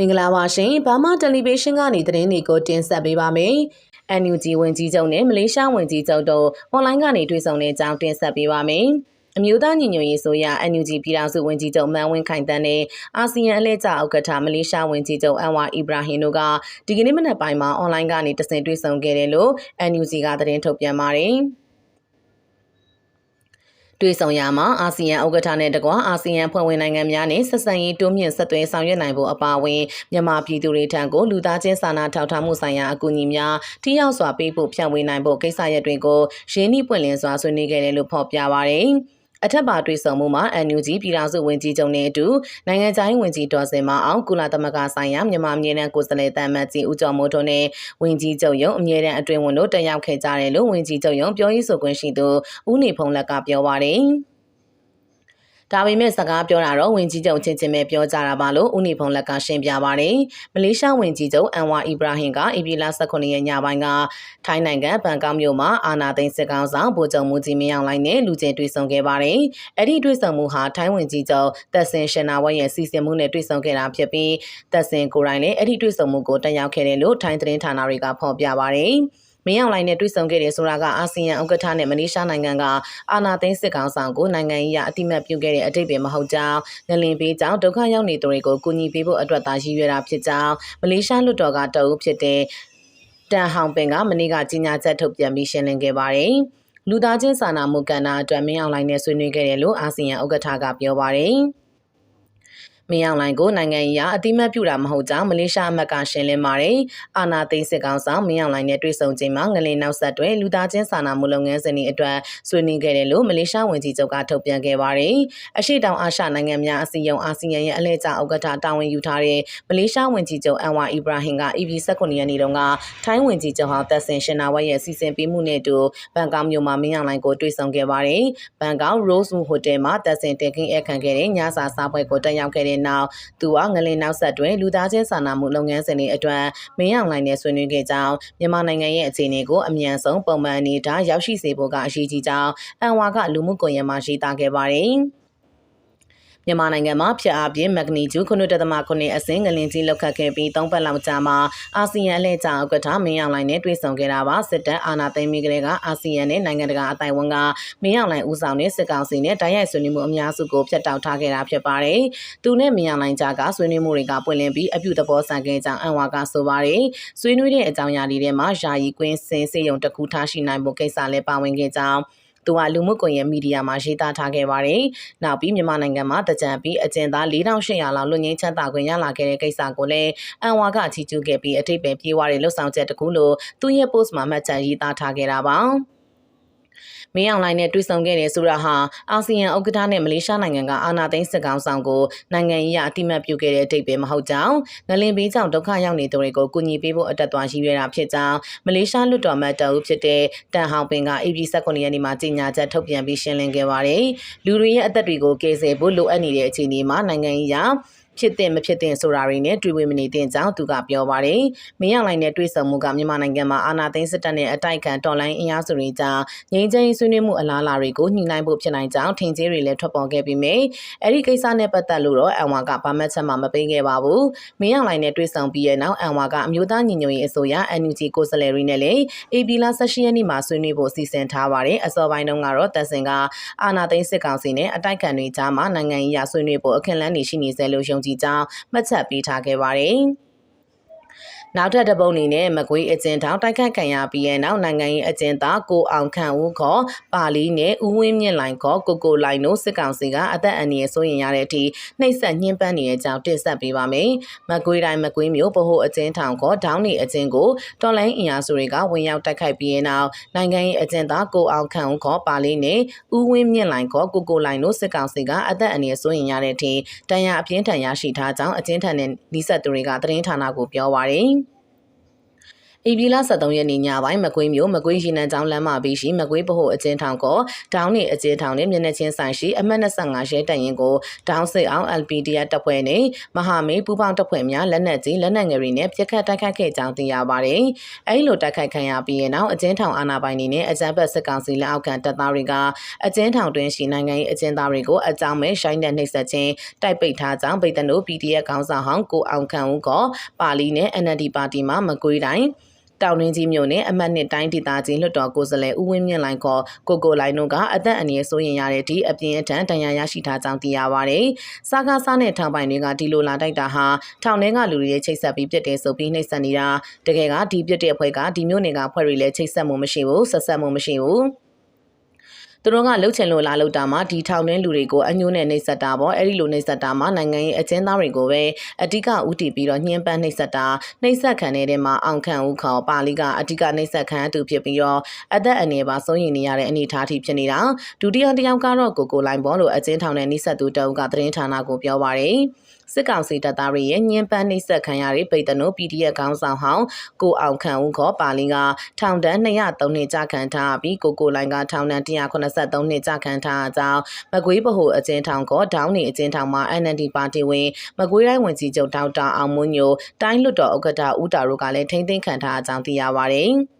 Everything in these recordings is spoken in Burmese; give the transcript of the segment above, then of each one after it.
မင်္ဂလာပါရှင်ဘာမာတယ်လီဗေးရှင်းကနေသတင်းတွေကိုတင်ဆက်ပေးပါမယ်။ NUG ဝင်ကြီးချုပ်နဲ့မလေးရှားဝင်ကြီးချုပ်တို့အွန်လိုင်းကနေတွေ့ဆုံတဲ့အကြောင်းတင်ဆက်ပေးပါမယ်။အမျိုးသားညီညွတ်ရေးဆိုရ NUG ပြည်ထောင်စုဝန်ကြီးချုပ်မန်ဝင်းခိုင်တန်းနဲ့အာဆီယံအလဲကျဥက္ကဋ္ဌမလေးရှားဝန်ကြီးချုပ်အန်ဝါအီဘရာဟင်တို့ကဒီကနေ့မနက်ပိုင်းမှာအွန်လိုင်းကနေတဆင့်တွေ့ဆုံခဲ့တယ်လို့ NUG ကသတင်းထုတ်ပြန်ပါတယ်။ တွေ့ဆုံရမှာအာဆီယံဥက္ကဋ္ဌနဲ့တကွအာဆီယံဖွဲ့ဝင်နိုင်ငံများနဲ့ဆက်ဆံရေးတိုးမြင့်ဆက်သွယ်ဆောင်ရွက်နိုင်ဖို့အပါအဝင်မြန်မာပြည်သူတွေထံကိုလူသားချင်းစာနာထောက်ထားမှုဆိုင်ရာအကူအညီများထိရောက်စွာပေးဖို့ဖြန့်ဝေနိုင်ဖို့ကိစ္စရပ်တွေကိုရင်းနှီးပွင့်လင်းစွာဆွေးနွေးခဲ့တယ်လို့ဖော်ပြပါရယ် အထက်ပါတွေ့ဆုံမှုမှာ NUG ပြည်ထောင်စုဝန်ကြီးချုပ်နဲ့အတူနိုင်ငံခြားရေးဝန်ကြီးဒေါ်စင်မအောင်ကုလသမဂ္ဂဆိုင်ရာမြန်မာပြည်နယ်ကိုယ်စားလှယ်တမ်းမတ်ကြီးဦးကျော်မိုးတို့နဲ့ဝန်ကြီးချုပ်ရုံအမြဲတမ်းအတွင်ဝန်တို့တက်ရောက်ခဲ့ကြတယ်လို့ဝန်ကြီးချုပ်ရုံပြောရေးဆိုခွင့်ရှိသူဦးနေဖုံးလက်ကပြောပါရယ် ဒါပေမဲ့စကားပြောတာတော့ဝင်ကြီးချုပ်ချင်းချင်းပဲပြောကြတာပါလို့ဦးနေဖုံးလက်ကရှင်းပြပါတယ်။မလေးရှားဝင်ကြီးချုပ်အန်ဝါအီဘရာဟင်ကအီဗီလာ18ရက်ညပိုင်းကထိုင်းနိုင်ငံဘန်ကောက်မြို့မှာအာနာသိန်းစစ်ကောင်ဆောင်ဗိုလ်ချုပ်မူကြီးမင်းအောင်လှိုင်နဲ့လူချင်းတွေ့ဆုံခဲ့ပါတယ်။အဲ့ဒီတွေ့ဆုံမှုဟာထိုင်းဝင်ကြီးချုပ်သက်စင်ရှင်နာဝက်ရဲ့စီစဉ်မှုနဲ့တွေ့ဆုံခဲ့တာဖြစ်ပြီးသက်စင်ကိုယ်တိုင်လည်းအဲ့ဒီတွေ့ဆုံမှုကိုတက်ရောက်ခဲ့တယ်လို့ထိုင်းသတင်းဌာနတွေကဖော်ပြပါတယ်။ မင်းအောင်လှိုင်နဲ့တွေ့ဆုံခဲ့တယ်ဆိုတာကအာဆီယံဥက္ကဋ္ဌနဲ့မလေးရှားနိုင်ငံကအာဏာသိမ်းစစ်ကောင်ဆောင်ကိုနိုင်ငံရေးအတိမတ်ပြုခဲ့တဲ့အတိတ်ပဲမဟုတ်ကြောင်းငလင်ပေးကြောင်းဒုက္ခရောက်နေသူတွေကိုကူညီပေးဖို့အတွက်သာရည်ရွယ်တာဖြစ်ကြောင်းမလေးရှားလွှတ်တော်ကတအုပ်ဖြစ်တဲ့တန်ဟောင်ပင်ကမနေ့ကကြီးညာချက်ထုတ်ပြန်ပြီးရှင်းလင်းခဲ့ပါတယ်လူသားချင်းစာနာမှုကဏ္ဍအတွက်မင်းအောင်လှိုင်နဲ့ဆွေးနွေးခဲ့တယ်လို့အာဆီယံဥက္ကဋ္ဌကပြောပါတယ်။ မင်းအောင်လှိုင်ကိုနိုင်ငံရေးအတိမတ်ပြုတာမဟုတ်ကြောင်းမလေးရှားအမတ်ကရှင်းလင်းပါတယ်။အာနာသိန်းစစ်ကောင်ဆောင်မင်းအောင်လှိုင်နဲ့တွေ့ဆုံချိန်မှာငလင်နောက်ဆက်တွဲလူသားချင်းစာနာမှုလုပ်ငန်းစဉ်တွေအတွက်ဆွေးနွေးခဲ့တယ်လို့မလေးရှားဝန်ကြီးချုပ်ကထုတ်ပြန်ခဲ့ပါတယ်။အရှိတောင်အာရှနိုင်ငံများအစည်းအရုံးအာဆီယံရဲ့အလဲကျဥက္ကဋ္ဌတာဝန်ယူထားတဲ့မလေးရှားဝန်ကြီးချုပ်အန်ဝါအီဘရာဟင်က EV 19ရက်နေ့တုန်းကထိုင်းဝန်ကြီးချုပ်ဟောင်းသက်စင်ရှင်နာဝက်ရဲ့စီစဉ်ပေးမှုနဲ့အတူဘန်ကောက်မြို့မှာမင်းအောင်လှိုင်ကိုတွေ့ဆုံခဲ့ပါတယ်။ဘန်ကောက် Rose Moon Hotel မှာသက်စင်တက်ခင်းအခမ်းခဲ့တဲ့ညစာစားပွဲကိုတက်ရောက်ခဲ့တဲ့နောက်သူကငလင်နောက်ဆက်တွဲလူသားချင်းစာနာမှုလုပ်ငန်းစဉ်တွေအတွက်မင်းအောင်လှိုင်နဲ့ဆွေးနွေးခဲ့ကြောင်းမြန်မာနိုင်ငံရဲ့အခြေအနေကိုအမြန်ဆုံးပုံမှန်အနေထားရောက်ရှိစေဖို့ကအရေးကြီးကြောင်းအန်ဝါကလူမှုကွန်ရက်မှာရေးသားခဲ့ပါတယ်။ မြန်မာနိုင်ငံမှာဖျက်အားပြင်းမက်ဂနီကျူ9.9အဆင့်ငလင်ကြီးလောက်ခတ်ခဲ့ပြီး၃ပတ်လောက်ကြာမှာအာဆီယံအလဲကျဥက္ကဋ္ဌမင်းအောင်လှိုင်နဲ့တွေ့ဆုံခဲ့တာပါစစ်တပ်အာဏာသိမ်းပြီးကလေးကအာဆီယံနဲ့နိုင်ငံတကာအတိုင်းဝန်ကမင်းအောင်လှိုင်ဦးဆောင်တဲ့စစ်ကောင်စီနဲ့တိုက်ရိုက်ဆွေးနွေးမှုအများစုကိုဖျက်တောက်ထားခဲ့တာဖြစ်ပါတယ်။သူနဲ့မင်းအောင်လှိုင်ကြားကဆွေးနွေးမှုတွေကပွင့်လင်းပြီးအပြုသဘောဆန်ခဲ့ကြောင်းအန်ဝါကဆိုပါတယ်။ဆွေးနွေးတဲ့အကြောင်းအရာတွေထဲမှာယာယီကွင်းစင်စေယုံတစ်ခုထားရှိနိုင်ဖို့ကိစ္စလည်းပါဝင်ခဲ့ကြောင်း သူကလူမှုကွန်ရက်မီဒီယာမှာရေးသားထားခဲ့ပါတယ်။နောက်ပြီးမြန်မာနိုင်ငံမှာတကြံပြီးအကျဉ်းသား4800လောက်လွတ်ငင်းချမ်းသာခွင့်ရလာခဲ့တဲ့ကိစ္စကိုလည်းအန်ဝါကချီးကျူးခဲ့ပြီးအထိပ္ပယ်ပြေးဝတဲ့လှုပ်ဆောင်ချက်တခုလို့သူ့ရဲ့ post မှာမှတ်ချက်ရေးသားထားခဲ့တာပါ။ မင်းအောင်လှိုင်နဲ့တွေ့ဆုံခဲ့တယ်ဆိုတာဟာအာဆီယံဥက္ကဋ္ဌနဲ့မလေးရှားနိုင်ငံကအာဏာသိမ်းစစ်ကောင်ဆောင်ကိုနိုင်ငံရေးအတိမတ်ပြုခဲ့တဲ့အထိပ်ပဲမဟုတ်ကြောင်းငလင်ဘေးကြောင့်ဒုက္ခရောက်နေသူတွေကိုကူညီပေးဖို့အတက်သွားရည်ရွယ်တာဖြစ်ကြောင်းမလေးရှားလွှတ်တော်မတ်တအုပ်ဖြစ်တဲ့တန်ဟောင်ပင်က AP 19ရက်နေ့မှာကြေညာချက်ထုတ်ပြန်ပြီးရှင်းလင်းခဲ့ပါတယ်လူတွေရဲ့အသက်တွေကိုကယ်ဆယ်ဖို့လိုအပ်နေတဲ့အခြေအနေမှာနိုင်ငံရေးအရ ဖြစ်တဲ့မဖြစ်တဲ့ဆိုတာတွေနဲ့တွေ့ဝေမနေတဲ့အကြောင်းသူကပြောပါတယ်။မင်းအောင်လှိုင်နဲ့တွေ့ဆုံမှုကမြန်မာနိုင်ငံမှာအာဏာသိမ်းစစ်တပ်နဲ့အတိုက်ခံတော်လှန်အင်အားစုတွေကြားငြိမ်းချမ်းရေးဆွေးနွေးမှုအလားအလာတွေကိုညှိနှိုင်းဖို့ဖြစ်နိုင်ကြောင်းထင်ကြေးတွေလည်းထွက်ပေါ်ခဲ့ပြီးမြဲအဲ့ဒီကိစ္စနဲ့ပတ်သက်လို့တော့အန်ဝါကဘာမှချက်မှမပေးခဲ့ပါဘူး။မင်းအောင်လှိုင်နဲ့တွေ့ဆုံပြီးတဲ့နောက်အန်ဝါကအမျိုးသားညီညွတ်ရေးအစိုးရ NUG ကိုယ်စားလှယ်တွေနဲ့လည်း AB လာ16ရက်နေ့မှာဆွေးနွေးဖို့စီစဉ်ထားပါတယ်။အစောပိုင်းတုန်းကတော့တပ်စင်ကအာဏာသိမ်းစစ်ကောင်စီနဲ့အတိုက်ခံတွေကြားမှာနိုင်ငံရေးရဆွေးနွေးဖို့အခက်အလန်းနေရှိနေစေလို့ယုံကြည်ကြောင်းမှတ်ချက်ပေးထားခဲ့ပါတယ်။ နောက်ထပ်တပုံအနေနဲ့မကွေးအကျဉ်းထောင်တိုက်ခတ်ခံရပြီးတဲ့နောက်နိုင်ငံရေးအကျဉ်းသားကိုအောင်ခန့်ဦးခေါ်ပါလီနဲ့ဦးဝင်းမြင့်လိုင်ခေါ်ကိုကိုလိုင်တို့စစ်ကောင်စီကအသက်အန္တရာယ်စိုးရင်ရတဲ့အထိနှိပ်စက်ညှဉ်းပန်းနေတဲ့အကြောင်းတင်ဆက်ပေးပါမယ်။မကွေးတိုင်းမကွေးမြို့ဗဟိုအကျဉ်းထောင်ခေါ်ဒေါင်းနေအကျဉ်းကိုတော်လိုင်းအင်အားစုတွေကဝင်ရောက်တိုက်ခိုက်ပြီးတဲ့နောက်နိုင်ငံရေးအကျဉ်းသားကိုအောင်ခန့်ဦးခေါ်ပါလီနဲ့ဦးဝင်းမြင့်လိုင်ခေါ်ကိုကိုလိုင်တို့စစ်ကောင်စီကအသက်အန္တရာယ်စိုးရင်ရတဲ့အထိတန်ရာအပြင်းထန်ရရှိထားကြောင်းအကျဉ်းထန်တဲ့နီးစပ်သူတွေကသတင်းဌာနကိုပြောပါရယ် ဧပြီလ23ရက်နေ့ညပိုင်းမကွေးမြို့မကွေးရေနံကျောင်းလမ်းမဘေးရှိမကွေးဗဟိုအကျဉ်းထောင်ကဒေါင်းနေအကျဉ်းထောင်နဲ့မျက်နှာချင်းဆိုင်ရှိအမှတ်25ရဲတပ်ရင်ကိုဒေါင်းစစ်အောင် LPDF တပ်ဖွဲ့နဲ့မဟာမေပူပေါင်းတပ်ဖွဲ့များလက်နက်ကြီးလက်နက်ငယ်တွေနဲ့ပြစ်ခတ်တိုက်ခိုက်ခဲ့ကြောင်းသိရပါတယ်။အဲဒီလိုတိုက်ခိုက်ခံရပြီးတဲ့နောက်အကျဉ်းထောင်အာဏာပိုင်တွေနဲ့အကြမ်းဖက်စစ်ကောင်စီလက်အောက်ခံတပ်သားတွေကအကျဉ်းထောင်တွင်ရှိနိုင်ငံရေးအကျဉ်းသားတွေကိုအကြောင်းမဲ့ရှိုင်းတဲ့နှိပ်စက်ခြင်းတိုက်ပိတ်ထားကြောင်းဗိတ်တနို PDF ခေါင်းဆောင်ဟောင်းကိုအောင်ခန့်ဦးကပါလီနဲ့ NLD ပါတီမှမကွေးတိုင်း တောင်ရင်းကြီးမြို့နယ်အမှတ်နှစ်တိုင်းဒေသကြီးလွှတ်တော်ကိုယ်စားလှယ်ဦးဝင်းမြင့်လိုင်ခေါ်ကိုကိုလိုင်တို့ကအသက်အန္တရာယ်စိုးရင်ရတဲ့အထိအပြင်းအထန်တန်ရာရရှိထားကြောင်းသိရပါဗျ။စားကားစားနဲ့ထောင်ပိုင်တွေကဒီလိုလာတိုက်တာဟာထောင်ထဲကလူတွေရဲ့ချိတ်ဆက်ပြီးပြစ်တယ်ဆိုပြီးနှိပ်စက်နေတာတကယ်ကဒီပြစ်တဲ့အဖွဲ့ကဒီမျိုးနယ်ကဖွဲ့တွေလည်းချိတ်ဆက်မှုမရှိဘူးဆက်ဆက်မှုမရှိဘူး။ သူတို့ကလှုပ်ချင်လို့လာလို့တာမှာဒီထောင်တွင်းလူတွေကိုအညိုးနဲ့နှိပ်စက်တာပေါ့အဲ့ဒီလိုနှိပ်စက်တာမှာနိုင်ငံရေးအကျဉ်းသားတွေကိုပဲအဓိကဥတီပြီးတော့ညှင်းပန်းနှိပ်စက်တာနှိပ်စက်ခံနေတဲ့မှာအောင်ခံဦးခေါ်ပါလီကအဓိကနှိပ်စက်ခံသူဖြစ်ပြီးတော့အသက်အန္တရာယ်ပါစိုးရင်နေရတဲ့အနေအထားထိဖြစ်နေတာဒုတိယတစ်ယောက်ကတော့ကိုကိုလိုင်းပေါ်လို့အကျဉ်းထောင်နဲ့နှိပ်စက်သူတအုပ်ကသတင်းဌာနကိုပြောပါရယ် စစ်ကောင်စီတပ်သားတွေရဲ့ညှဉ်းပန်းနှိပ်စက်ခံရတဲ့ပိတ်တနို PDF ခေါင်းဆောင်ဟောင်းကိုအောင်ခန့်ဦးခေါ်ပါလီကထောင်တန်း203နှစ်ကြာခံထားပြီးကိုကိုလိုင်းကထောင်တန်း183နှစ်ကြာခံထားကြောင်းမကွေးဗဟိုအကျဉ်းထောင်ကဒေါင်းနေအကျဉ်းထောင်မှာ NND ပါတီဝင်မကွေးတိုင်းဝန်ကြီးချုပ်ဒေါက်တာအောင်မွန်းညိုတိုင်းလွတ်တော်ဥက္ကဋ္ဌဦးတာတို့ကလည်းထိမ့်သိမ်းခံထားကြောင်းသိရပါဗျ။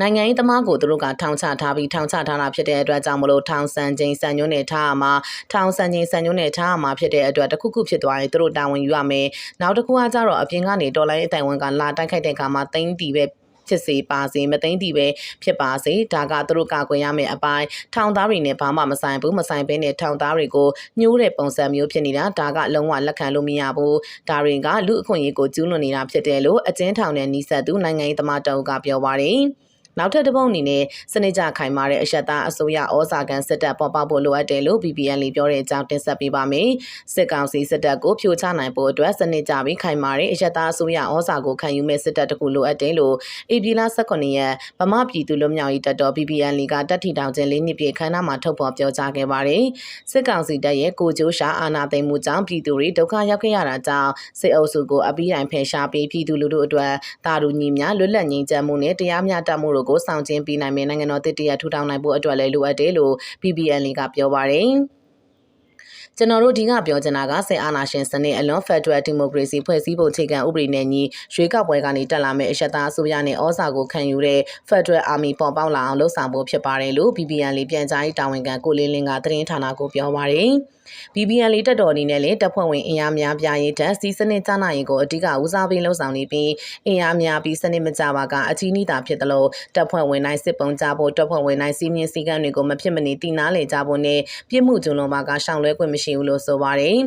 နိုင်ငံရေးသမားကိုသူတို့ကထောင်ချထားပြီးထောင်ချထားတာဖြစ်တဲ့အတွက်ကြောင့်မလို့ထောင်ဆန်ချင်းစံညွန်းနဲ့ထားမှာထောင်ဆန်ချင်းစံညွန်းနဲ့ထားမှာဖြစ်တဲ့အတွက်တခုခုဖြစ်သွားရင်သူတို့တာဝန်ယူရမယ်နောက်တစ်ခုကကြတော့အပြင်ကနေဒေါ်လာရေးအတိုင်ဝန်ကလာတိုက်ခိုက်တဲ့အခါမှာတိမ့်တီပဲဖြစ်စေပါစေမသိမ့်တီပဲဖြစ်ပါစေဒါကသူတို့ကာကွယ်ရမယ့်အပိုင်းထောင်သားတွေနဲ့ဘာမှမဆိုင်ဘူးမဆိုင်ဘဲနဲ့ထောင်သားတွေကိုညှိုးတဲ့ပုံစံမျိုးဖြစ်နေတာဒါကလုံးဝလက်ခံလို့မရဘူးဒါတွေကလူအခွင့်အရေးကိုကျူးလွန်နေတာဖြစ်တယ်လို့အကျဉ်းထောင်နဲ့နှိစက်သူနိုင်ငံရေးသမားတအုပ်ကပြောပါတယ် နောက်ထပ်တစ်ပုတ်အနေနဲ့စနစ်ကြခိုင်မာတဲ့အရှက်သားအစိုးရဩဇာကန်စစ်တပ်ပေါ်ပေါက်ဖို့လိုအပ်တယ်လို့ BBN လေးပြောတဲ့အကြောင်းတင်ဆက်ပေးပါမယ်။စစ်ကောင်စီစစ်တပ်ကိုဖြိုချနိုင်ဖို့အတွက်စနစ်ကြပြီးခိုင်မာတဲ့အရှက်သားအစိုးရဩဇာကိုခံယူမဲ့စစ်တပ်တခုလိုအပ်တယ်လို့အေပြည်လာ18ရက်ဗမာပြည်သူလူမျိုးရေးတပ်တော် BBN လေးကတပ်ထီတောင်ချင်းလေးနှစ်ပြည့်ခမ်းနားမှာထုတ်ဖော်ပြောကြားခဲ့ပါတယ်။စစ်ကောင်စီတပ်ရဲ့ကိုကျိုးရှာအာဏာသိမ်းမှုကြောင့်ပြည်သူတွေဒုက္ခရောက်ခဲ့ရတာကြောင့်စစ်အုပ်စုကိုအပိတိုင်ဖယ်ရှားပြီးပြည်သူလူထုအတွက်တာတူညီများလွတ်လပ်ငြိမ်းချမ်းမှုနဲ့တရားမျှတမှုတို့ကိုဆောင်ကျဉ်ပေးနိုင်မယ့်နိုင်ငံတော်တည်တရထူထောင်နိုင်ဖို့အတွက်လည်းလိုအပ်တယ်လို့ BBN ကပြောပါရယ် ကျွန်တော်တို့ဒီကပြောချင်တာကစစ်အာဏာရှင်စနစ်အလွန်ဖက်ဒရယ်ဒီမိုကရေစီဖွဲ့စည်းဖို့အခြေခံဥပဒေနဲ့ညီရွေးကောက်ပွဲကနေတက်လာမယ့်အရှက်သားအစိုးရနဲ့ဩဇာကိုခံယူတဲ့ Federal Army ပေါ်ပေါက်လာအောင်လှုံ့ဆော်ဖို့ဖြစ်ပါတယ်လို့ BBN လေးပြန်ကြားရေးတာဝန်ခံကိုလင်းလင်းကသတင်းဌာနကိုပြောပါရယ် BBN လေးတက်တော်အနေနဲ့လည်းတပ်ဖွဲ့ဝင်အင်အားများပြားရေးတပ်စီစနစ်ကျနာရေးကိုအဓိကဦးစားပေးလှုံ့ဆော်နေပြီးအင်အားများပြီးစနစ်မကျပါကအချီးနှီးတာဖြစ်တယ်လို့တပ်ဖွဲ့ဝင်တိုင်းစစ်ပုံကြဖို့တပ်ဖွဲ့ဝင်တိုင်းစီးမြင့်စည်းကမ်းတွေကိုမဖြစ်မနေတည်နာလေကြဖို့နဲ့ပြစ်မှုကျူးလွန်ပါကရှောင်လွဲခွင့်မရှိဘူးလို့ဆိုပါတယ်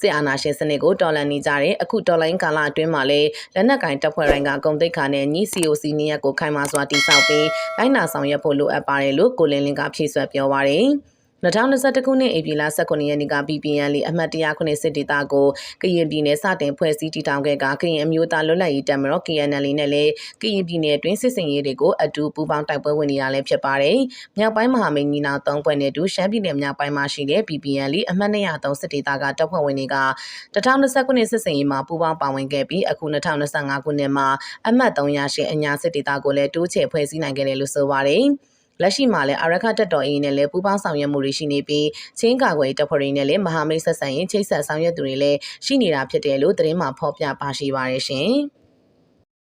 စစ်အာဏာရှင်စနစ်ကိုတော်လှန်နေကြတဲ့အခုတော်လှန်ကာလအတွင်းမှာလည်းလက်နက်ကင်တပ်ဖွဲ့တိုင်းကဂုံတိတ်ခါနဲ့ညီ COC နေရက်ကိုခိုင်မာစွာတိစောက်ပြီးလိုက်နာဆောင်ရွက်ဖို့လိုအပ်ပါတယ်လို့ကိုလင်းလင်းကဖြည့်ဆွတ်ပြောပါရယ်။ 2021ခုနှစ်ဧပြီလ19ရက်နေ့က PPN လီအမှတ်109စစ်ဒေသကိုကရင်ပြည်နယ်စတင်ဖွဲ့စည်းတည်ထောင်ခဲ့ကကရင်အမျိုးသားလွတ်လပ်ရေးတပ်မတော် KNL နဲ့လည်းကရင်ပြည်နယ်တွင်းစစ်စင်ရေးတွေကိုအတူပူးပေါင်းတိုက်ပွဲဝင်နေတာလည်းဖြစ်ပါတယ်။မြောက်ပိုင်းမဟာမိတ်ညီနောင်၃ဖွဲ့နဲ့အတူရှမ်းပြည်နယ်မြောက်ပိုင်းမှာရှိတဲ့ PPN လီအမှတ်203စစ်ဒေသကတပ်ဖွဲ့ဝင်တွေက2020ခုနှစ်စစ်စင်ရေးမှာပူးပေါင်းပါဝင်ခဲ့ပြီးအခု2025ခုနှစ်မှာအမှတ်308အညာစစ်ဒေသကိုလည်းတိုးချဲ့ဖွဲ့စည်းနိုင်ခဲ့တယ်လို့ဆိုပါတယ်။ လက်ရှိမှာလည်းအာရခတက်တော်အေးနဲ့လည်းပူးပေါင်းဆောင်ရွက်မှုတွေရှိနေပြီးချင်းကာကွယ်တပ်ဖွဲ့တွေနဲ့လည်းမဟာမိတ်ဆက်ဆံရေးချိတ်ဆက်ဆောင်ရွက်သူတွေလည်းရှိနေတာဖြစ်တယ်လို့သတင်းမှာဖော်ပြပါရှိပါရရှင်။